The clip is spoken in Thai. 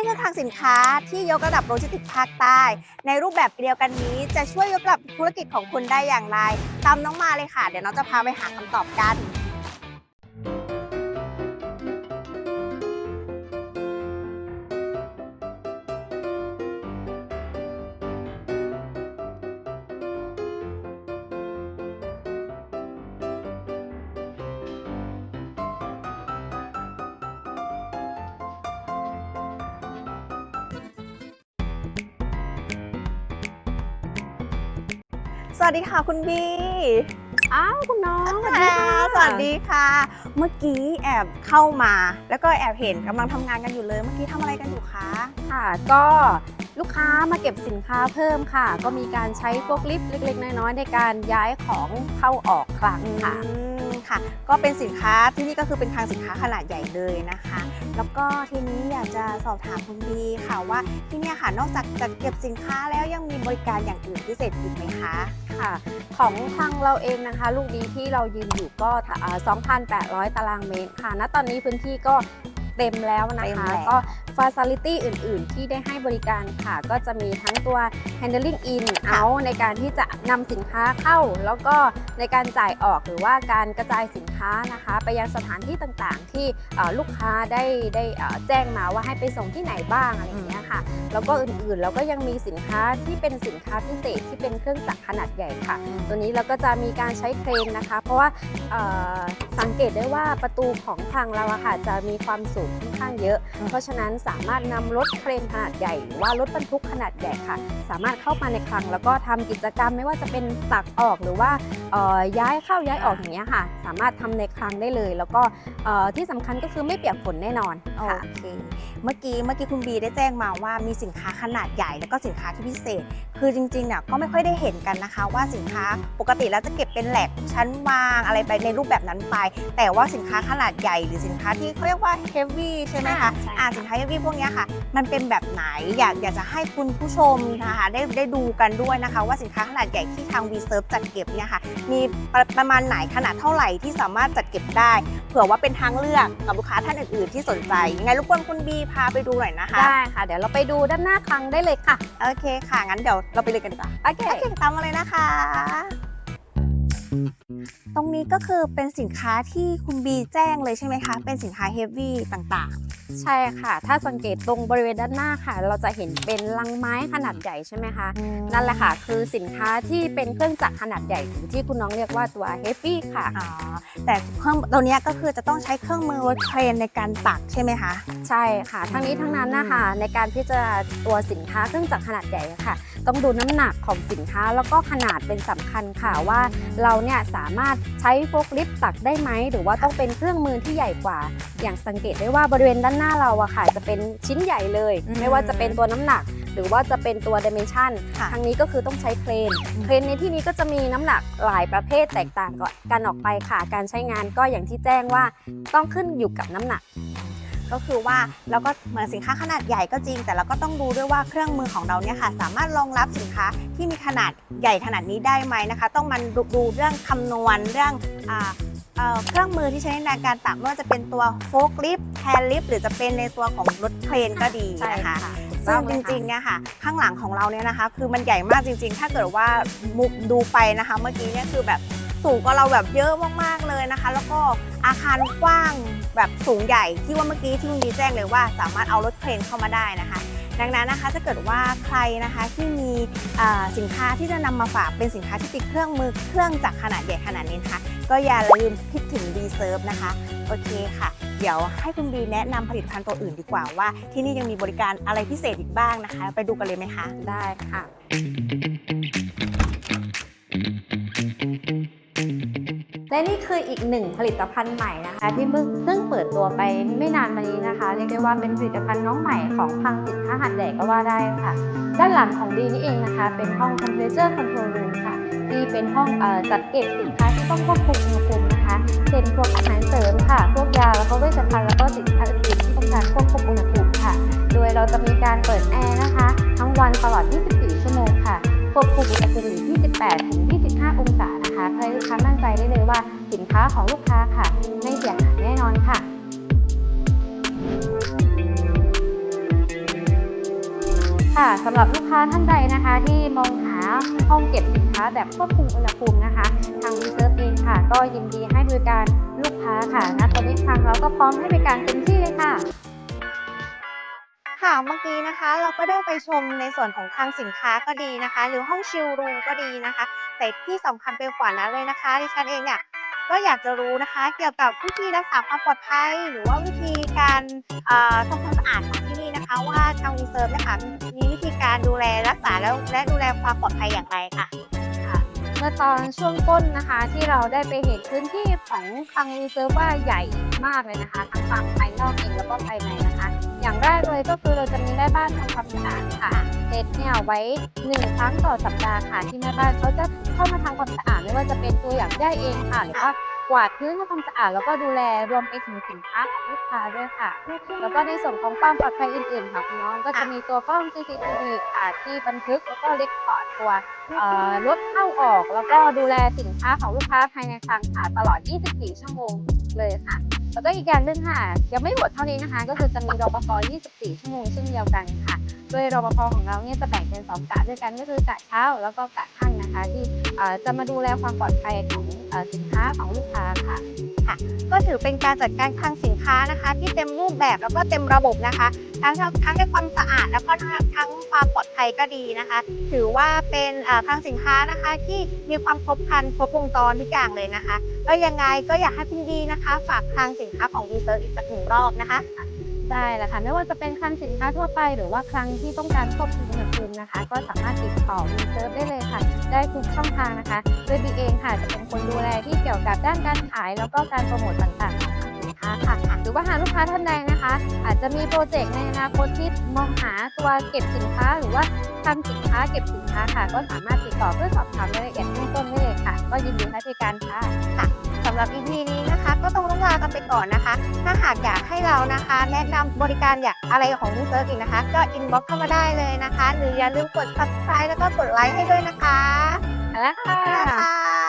นี่คือคลังสินค้าที่ยกระดับโลจิสติกส์ภาคใต้ ในรูปแบบเดียวกันนี้จะช่วยยกระดับธุรกิจของคุณได้อย่างไร ตามน้องมาเลยค่ะ เดี๋ยวน้องจะพาไปหาคำตอบกัน สวัสดีค่ะคุณบีอ้าวคุณน้องค่ะสวัสดีค่ะ เมื่อกี้แอบเข้ามา แล้วก็แอบเห็นกำลังทำงานกันอยู่เลย เมื่อกี้ทำอะไรกันอยู่คะค่ะ ก็ลูกค้ามาเก็บสินค้าเพิ่มค่ะ ก็มีการใช้โฟล์คลิฟต์เล็ก ๆ น้อยๆในการย้ายของเข้าออกครั้งค่ะอืมค่ะ ก็เป็นสินค้าที่นี่ก็คือเป็นคลังสินค้าขนาดใหญ่เลยนะคะ แล้วก็ทีนี้อยากจะสอบถามคุณบีค่ะว่าที่เนี่ยค่ะนอกจากจัดเก็บสินค้าแล้วยังมีบริการอย่างอื่นพิเศษอีกไหมคะค่ะของทางเราเองนะคะ ลูกดีที่เรายืนอยู่ก็ 2,800 ตารางเมตรค่ะ ณ ตอนนี้พื้นที่ก็ เต็มแล้วนะเต็มคะแล้วก็ Facility อื่น ๆ ที่ได้ให้บริการค่ะ ก็จะมีทั้งตัว handling in out ในการที่จะนำสินค้าเข้า แล้วก็ในการจ่ายออกหรือว่าการกระจายสินค้านะคะ ไปยังสถานที่ต่างๆ ที่เอ่อลูกค้าได้ได้เอ่อแจ้งมาว่าให้ไปส่งที่ไหนบ้างอะไรอย่างเงี้ยค่ะ แล้วก็อื่นๆ แล้วก็ยังมีสินค้าที่เป็นสินค้าพิเศษที่เป็นเครื่องจักรขนาดใหญ่ค่ะ ตัวนี้เราก็จะมีการใช้เครนนะคะ เพราะว่าเอ่อสังเกตได้ว่าประตูของทางเราอะค่ะจะมีความสูงค่อนข้างเยอะอืมเพราะฉะนั้นสามารถนำรถเครนขนาดใหญ่หรือว่ารถบรรทุกขนาดใหญ่ค่ะ สามารถเข้ามาในคลังแล้วก็ทำกิจกรรมไม่ว่าจะเป็นตักออกหรือว่าเอ่อย้ายเข้าย้ายออกอย่างเงี้ยค่ะ สามารถทำในคลังได้เลย แล้วก็เอ่อที่สำคัญก็คือไม่เปียกฝนแน่นอนโอค่ะเคเมื่อกี้เมื่อกี้คุณบีได้แจ้งมาว่ามีสินค้าขนาดใหญ่ แล้วก็สินค้าที่พิเศษ คือจริงๆเนี่ยก็ไม่ค่อยได้เห็นกันนะคะ ว่าสินค้าปกติแล้วจะเก็บเป็นแหลกชั้นวางอะไรไปในรูปแบบนั้นไป แต่ว่าสินค้าขนาดใหญ่หรือสินค้าที่เขาเรียกว่า heavy ใช่ไหมคะใช่ อ่าสินค้า heavy พวกเนี้ยค่ะ มันเป็นแบบไหนอยากอยากจะให้คุณผู้ชมนะคะได้ได้ดูกันด้วยนะคะ ว่าสินค้าขนาดใหญ่ที่ทาง V Serve จัดเก็บเนี่ยค่ะมีประประมาณไหนขนาดเท่าไหร่ที่สามารถจัดเก็บได้ เผื่อว่าเป็นทางเลือกกับลูกค้าท่านอื่นๆที่สนใจยังไงรบกวนคุณบีพาไปดูหน่อยนะคะ ได้ค่ะ เดี๋ยวเราไปดูด้านหน้าคลังได้เลยค่ะ โอเคค่ะ งั้นเดี๋ยวเราไปเลยกันดีกว่าโอเคโอเคตามมาเลยนะคะ ตรงนี้ก็คือเป็นสินค้าที่คุณบีแจ้งเลยใช่ไหมคะ เป็นสินค้าเฮฟวี่ต่างใช่ค่ะ ถ้าสังเกตตรงบริเวณด้านหน้าค่ะ เราจะเห็นเป็นลังไม้ขนาดใหญ่ใช่ไหมคะ ๆนั่นแหละค่ะ คือสินค้าที่เป็นเครื่องจักรขนาดใหญ่หรือที่คุณน้องเรียกว่าตัวเฮฟวี่ค่ะ อ๋อแต่เครื่องตัวเนี้ยก็คือจะต้องใช้เครื่องมือรถเครนในการตักใช่ไหมคะ ใช่ค่ะ ทั้งนี้ทั้งนั้นนะคะในการพิจารณาตัวสินค้าเครื่องจักรขนาดใหญ่ค่ะ ต้องดูน้ำหนักของสินค้า แล้วก็ขนาดเป็นสำคัญค่ะว่าเราเนี่ยสามารถใช้โฟล์คลิฟต์ตักได้ไหม หรือว่าต้องเป็นเครื่องมือที่ใหญ่กว่า อย่างสังเกตได้ว่าบริเวณด้านหน้าเราอะค่ะจะเป็นชิ้นใหญ่เลยอืมไม่ว่าจะเป็นตัวน้ำหนักหรือว่าจะเป็นตัวดิเมนชันค่ะทางนี้ก็คือต้องใช้เครน เครนในที่นี้ก็จะมีน้ำหนักหลายประเภทแตกต่างกันออกไปค่ะ การใช้งานก็อย่างที่แจ้งว่าต้องขึ้นอยู่กับน้ำหนัก ก็คือว่าเราก็เหมือนสินค้าขนาดใหญ่ก็จริง แต่เราก็ต้องดูด้วยว่าเครื่องมือของเราเนี่ยค่ะ สามารถรองรับสินค้าที่มีขนาดใหญ่ขนาดนี้ได้ไหมนะคะ ต้องมันดูดูเรื่องคำนวณเรื่องอ่าเอ่อเครื่องมือที่ใช้ในการตักไม่ว่าจะเป็นตัวโฟกลิฟต์แฮนด์ลิฟต์หรือจะเป็นในตัวของรถเครนก็ดีใช่นะคะค่ะซึ่งจริงๆเนี่ยค่ะข้างหลังของเราเนี่ยนะคะ คือมันใหญ่มากจริง ๆ ถ้าเกิดว่ามุกดูไปนะคะ เมื่อกี้เนี่ยคือแบบ สูงกว่าเราแบบเยอะมากๆเลยนะคะ แล้วก็อาคารกว้างแบบสูงใหญ่ที่ว่าเมื่อกี้ที่ลุงดีแจ้งเลยว่า สามารถเอารถเครนเข้ามาได้นะคะ ดังนั้นนะคะถ้าเกิดว่าใครนะคะที่มีสินค้าที่จะนำมาฝากเป็นสินค้าที่ติดเครื่องมือเครื่องจักรขนาดใหญ่ขนาดนี้นะคะก็อย่าลืมคิดถึง B Serve นะคะโอเคค่ะ เดี๋ยวให้คุณบีแนะนำผลิตภัณฑ์ตัวอื่นดีกว่าว่า ที่นี่ยังมีบริการอะไรพิเศษอีกบ้างนะคะ ไปดูกันเลยไหมคะ ได้ค่ะ และนี่คืออีกหนึ่งผลิตภัณฑ์ใหม่นะคะ ที่เพิ่งเพิ่งเปิดตัวไปไม่นานมานี้นะคะ เรียกได้ว่าเป็นผลิตภัณฑ์น้องใหม่ของพังสินค้าหัดใหญ่ก็ว่าได้ค่ะ ด้านหลังของดีนี่เองนะคะ เป็นห้อง temperature control room ค่ะ ที่เป็นห้องอจัดเก็บสินค้าที่ต้องควบคุมอุณหภูมินะคะเช่นพวกอาหารเสริมค่ะ พวกยาแล้วก็เวชภัณฑ์แล้วก็สินค้าอื่นที่ต้องการควบคุมอุณหภูมิค่ะ โดยเราจะมีการเปิดแอร์นะคะ ทั้งวันตลอด 24 ชั่วโมงค่ะควบคุมอุณหภูมิที่ 18 ถึง 25 องศานะคะให้ลูกค้า สินค้าของลูกค้าค่ะ ไม่เสียหายแน่นอนค่ะค่ะสำหรับลูกค้าท่านใดนะคะ ที่มองหาห้องเก็บสินค้าแบบควบคุมอุณหภูมินะคะ ทาง Reserve เองค่ะ ก็ยินดีให้บริการลูกค้าค่ะณตอนนี้ทางเราก็พร้อมให้บริการเต็มที่เลยค่ะค่ะเมื่อกี้นะคะเราก็ได้ไปชมในส่วนของคลังสินค้าก็ดีนะคะ หรือห้องชิลรูมก็ดีนะคะ แต่ที่สำคัญไปกว่านั้นเลยนะคะดิฉันเองเนี่ย ก็อยากจะรู้นะคะ เกี่ยวกับวิธีรักษาความปลอดภัย หรือว่าวิธีการทำความสะอาดของที่นี่นะคะ ว่าทางรีเซิร์ฟนะคะมีวิธีการดูแลรักษาแล้วและดูแลความปลอดภัยอย่างไรค่ะ เมื่อตอนช่วงต้นนะคะ ที่เราได้ไปเห็นพื้นที่ของคลังรีเซิร์ฟว่าใหญ่มากเลยนะคะทั้งฝั่งภายนอกเองแล้วก็ภายในนะคะ อย่างแรกเลยก็คือเราจะมีแม่บ้านทำความสะอาดค่ะเซตเนี่ยไว้หนึ่งครั้งต่อสัปดาห์ค่ะที่แม่บ้านเขาจะเข้ามาทำความสะอาดไม่ว่าจะเป็นตัวอย่างได้เองค่ะหรือว่า กวาดพื้นทำความสะอาดแล้วก็ดูแลรวมไปถึงสินค้าของลูกค้าด้วยค่ะ แล้วก็ในส่วนของความปลอดภัยอื่นๆค่ะคุณน้องก็จะมีตัวกล้อง CCTV ค่ะที่บันทึกแล้วก็เรคคอร์ดตัวเอ่อรถเข้าออก แล้วก็ดูแลสินค้าของลูกค้าภายในคลังค่ะตลอด 24 ชั่วโมงเลยค่ะ แล้วก็อีกอย่างหนึ่งค่ะ ยังไม่หมดเท่านี้นะคะ ก็คือจะมีรปภ 24 ชั่วโมงเช่นเดียวกันค่ะ โดยรปภของเราเนี่ยจะแบ่งเป็นสองกะด้วยกันก็คือกะเช้าแล้วก็กะค่ำ นะคะที่จะมาดูแลความปลอดภัยของอสินค้าของลูกค้าค่ะ ก็ถือเป็นการจัดการคลังสินค้านะคะ ที่เต็มรูปแบบแล้วก็เต็มระบบนะคะ ทั้งทั้งในความสะอาดแล้วก็ทั้งความปลอดภัยก็ดีนะคะ ถือว่าเป็นอ่าคลังสินค้านะคะที่มีความครบครันครบวงจรทุกอย่างเลยนะคะก็ยังไงก็อยากให้พี่ดีนะคะ ฝากคลังสินค้าของดีเซอร์อีกสักหนึ่งรอบนะคะ ได้แล้วค่ะไม่ว่าจะเป็นคลังสินค้าทั่วไป หรือว่าคลังที่ต้องการควบคุมอุณหภูมินะคะ ก็สามารถติดต่อรีเซิร์ฟได้เลยค่ะ ได้ทุกช่องทางนะคะโดยบีเองค่ะจะเป็นคนดูแลที่เกี่ยวกับด้านการขาย แล้วก็การโปรโมทต่างๆของสินค้าค่ะ หรือว่าหากลูกค้าท่านใดนะคะ อาจจะมีโปรเจกต์ในอนาคตที่มองหาตัวเก็บสินค้า หรือว่าทำสินค้าเก็บสินค้าค่ะ ก็สามารถติดต่อเพื่อสอบถามรายละเอียดเบื้องต้นได้เลยค่ะ ก็ยินดีให้บริการค่ะำหรับ EP นี้นะคะ ก็ต้องต้องลากันไปก่อนนะคะ ถ้าหากอยากให้เรานะคะ แนะนำบริการอยากอะไรของดีเซอร์อีกนะคะ ก็อินบ็อกเข้ามาได้เลยนะคะ หรืออย่าลืมกด subscribe แล้วก็กดไลค์ให้ด้วยนะคะแล้วค่ะ